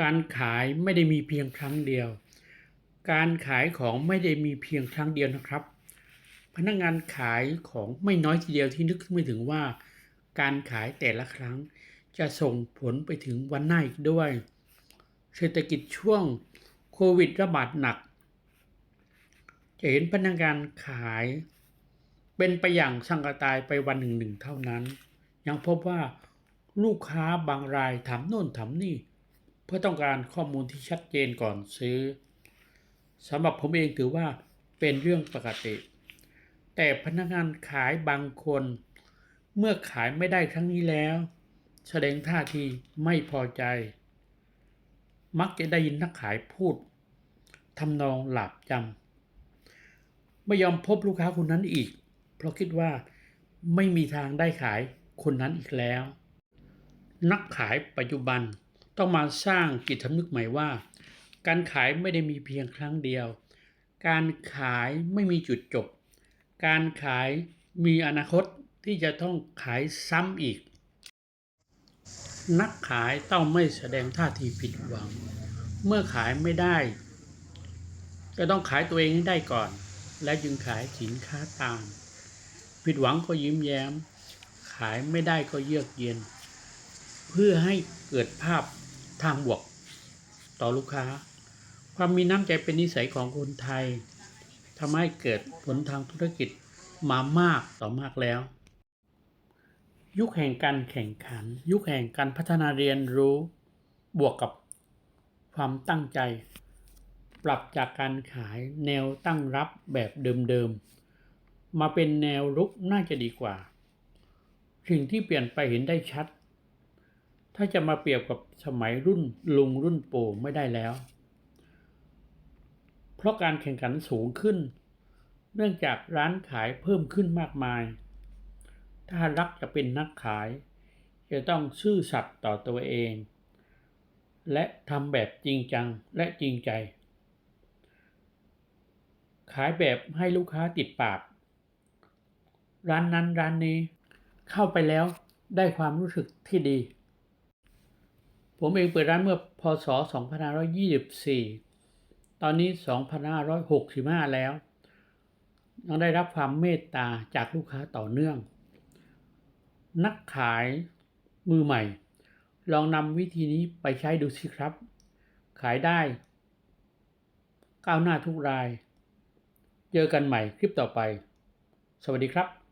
การขายไม่ได้มีเพียงครั้งเดียว การขายของไม่ได้มีเพียงครั้งเดียวนะครับ พนักงานขายของไม่น้อยทีเดียวที่นึกไม่ถึงว่า การขายแต่ละครั้งจะส่งผลไปถึงวันหน้าอีกด้วย เศรษฐกิจช่วงโควิดระบาดหนัก จะเห็นพนักงานขาย เป็นไปอย่างสังกตายไปวันหนึ่งหนึ่งเท่านั้น ยังพบว่าลูกค้าบางรายถามโน่นถามนี่ เพื่อต้องการข้อมูลที่ชัดเจนก่อนซื้อสำหรับผมเองถือว่าเป็นเรื่องปกติ แต่พนักงานขายบางคน เมื่อขายไม่ได้ครั้งนี้แล้ว แสดงท่าทีไม่พอใจ มักจะได้ยินนักขายพูดทำนองหลาบจำไม่ยอมพบลูกค้าคนนั้นอีก เพราะคิดว่าไม่มีทางได้ขายคนนั้นอีกแล้ว นักขายปัจจุบัน ต้องมาสร้างจิตสำนึกใหม่ว่า การขายไม่ได้มีเพียงครั้งเดียว การขายไม่มีจุดจบ การขายมีอนาคตที่จะต้องขายซ้ำอีก นักขายต้องไม่แสดงท่าทีผิดหวัง เมื่อขายไม่ได้จะต้องขายตัวเองให้ได้ก่อน และจึงขายสินค้าตาม ผิดหวังก็ยิ้มแย้ม ขายไม่ได้ก็เยือกเย็น เพื่อให้เกิดภาพ ทางบวกต่อลูกค้า ความมีน้ำใจเป็นนิสัยของคนไทยทำให้เกิดผลทางธุรกิจมามากต่อมากแล้ว ยุคแห่งการแข่งขัน ยุคแห่งการพัฒนาเรียนรู้บวกกับความตั้งใจ ปรับจากการขายแนวตั้งรับแบบเดิมๆ มาเป็นแนวรุกน่าจะดีกว่า สิ่งที่เปลี่ยนไปเห็นได้ชัด ถ้าจะมาเปรียบกับสมัยรุ่นลุงรุ่นปู่ไม่ได้แล้ว เพราะการแข่งขันสูงขึ้น เนื่องจากร้านขายเพิ่มขึ้นมากมาย ถ้ารักจะเป็นนักขาย จะต้องซื่อสัตย์ต่อตัวเอง และทำแบบจริงจังและจริงใจ ขายแบบให้ลูกค้าติดปาก ร้านนั้นร้านนี้เข้าไปแล้วได้ความรู้สึกที่ดี ผมเองเปิดร้านเมื่อพศ 2524 ตอนนี้ 2565 แล้วยังได้รับความเมตตาจากลูกค้าต่อเนื่อง นักขายมือใหม่ ลองนำวิธีนี้ไปใช้ดูสิครับ ขายได้ ก้าวหน้าทุกราย เจอกันใหม่คลิปต่อไป สวัสดีครับ